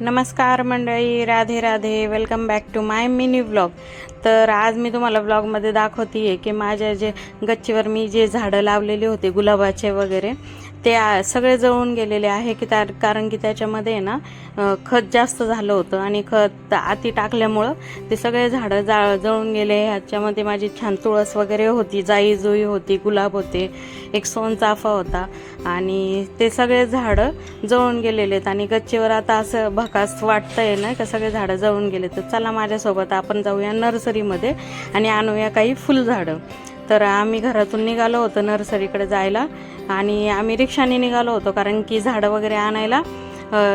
नमस्कार मंडळी Radhe Radhe welcome back to my mini vlog तर आज मी तुम्हाला ब्लॉगमध्ये दाखवते आहे की माझ्या जे गच्चीवर मी जे झाडं लावलेली होते गुलाबाचे वगैरे ते सगळे जळून गेलेले आहे की त्या कारण की त्याच्यामध्ये आहे ना खत जास्त झालं होतं आणि खत आती टाकल्यामुळं ते सगळे झाडं जा जळून गेले. ह्याच्यामध्ये माझी छान तुळस वगैरे होती जाई जुई होती गुलाब होते एक सोनचाफा होता आणि ते सगळे झाडं जळून गेलेले आहेत आणि गच्चीवर आता असं भकास वाटतंय ना का सगळे झाडं जळून गेले. तर चला माझ्यासोबत आपण जाऊया नर्सरी नर्सरीमध्ये आणि आणूया काही फुलझाडं. तर आम्ही घरातून निघालो होतो नर्सरीकडे जायला आणि आम्ही रिक्षाने निघालो होतो कारण की झाडं वगैरे आणायला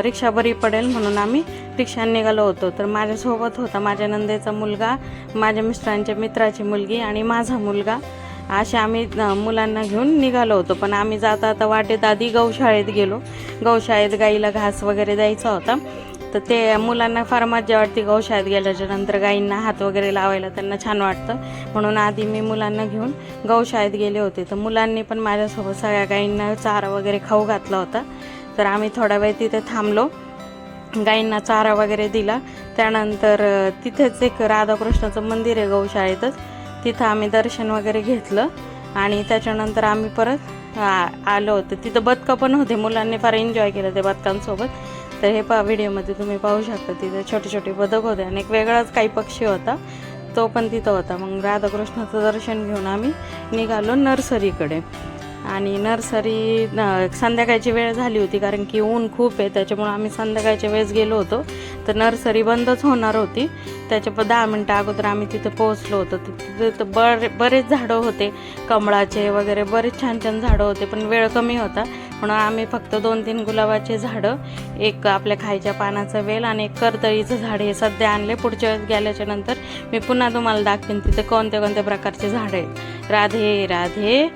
रिक्षा बरी पडेल म्हणून आम्ही रिक्षाने निघालो होतो. तर माझ्यासोबत होता माझ्या नंदेचा मुलगा माझ्या मिस्टरांच्या मित्राची मुलगी आणि माझा मुलगा. असे आम्ही मुलांना घेऊन निघालो होतो. पण आम्ही जाता आता वाटेत आधी गौशाळेत गेलो. गौशाळेत गाईला घास वगैरे द्यायचा होता. तर ते मुलांना फार मजा वाटते गौशाळेत गेल्याच्यानंतर गाईंना हात वगैरे लावायला त्यांना छान वाटतं. म्हणून आधी मी मुलांना घेऊन गौशाळेत गेले होते. तर मुलांनी पण माझ्यासोबत सगळ्या गाईंना चारा वगैरे खाऊ घातला होता. तर आम्ही थोडा वेळ तिथे थांबलो. गाईंना चारा वगैरे दिला. त्यानंतर तिथेच एक राधाकृष्णाचं मंदिर आहे गौशाळेतच तिथं आम्ही दर्शन वगैरे घेतलं. आणि त्याच्यानंतर आम्ही परत आलो होतो. तिथं बदकं पण होते. मुलांनी फार एन्जॉय केलं ते बदकांसोबत. तर हे पा व्हिडिओमध्ये तुम्ही पाहू शकता तिथे छोटे छोटे बदक होते आणि एक वेगळाच काही पक्षी होता. तो पण तिथं होता. मग राधाकृष्णाचं दर्शन घेऊन आम्ही निघालो नर्सरीकडे. आणि नर्सरी संध्याकाळची वेळ झाली होती कारण की ऊन खूप आहे त्याच्यामुळे आम्ही संध्याकाळच्या वेळेस गेलो होतो. तर नर्सरी बंदच होणार होती. त्याच्या प दहा मिनटं अगोदर आम्ही तिथं पोहोचलो होतो. तिथे तर बरे बरेच झाडं होते कमळाचे वगैरे बरेच छान छान झाडं होते पण वेळ कमी होता. म्हणून आम्ही फक्त दोन तीन गुलाबाचे झाडं एक आपल्या खायच्या पानाचं वेल आणि एक कर्तळीचं झाड हे सध्या आणले पुढच्या वेळेस गेल्याच्यानंतर मी पुन्हा तुम्हाला दाखवेन तिथे कोणत्या कोणत्या प्रकारचे झाडं आहेत. राधे राधे.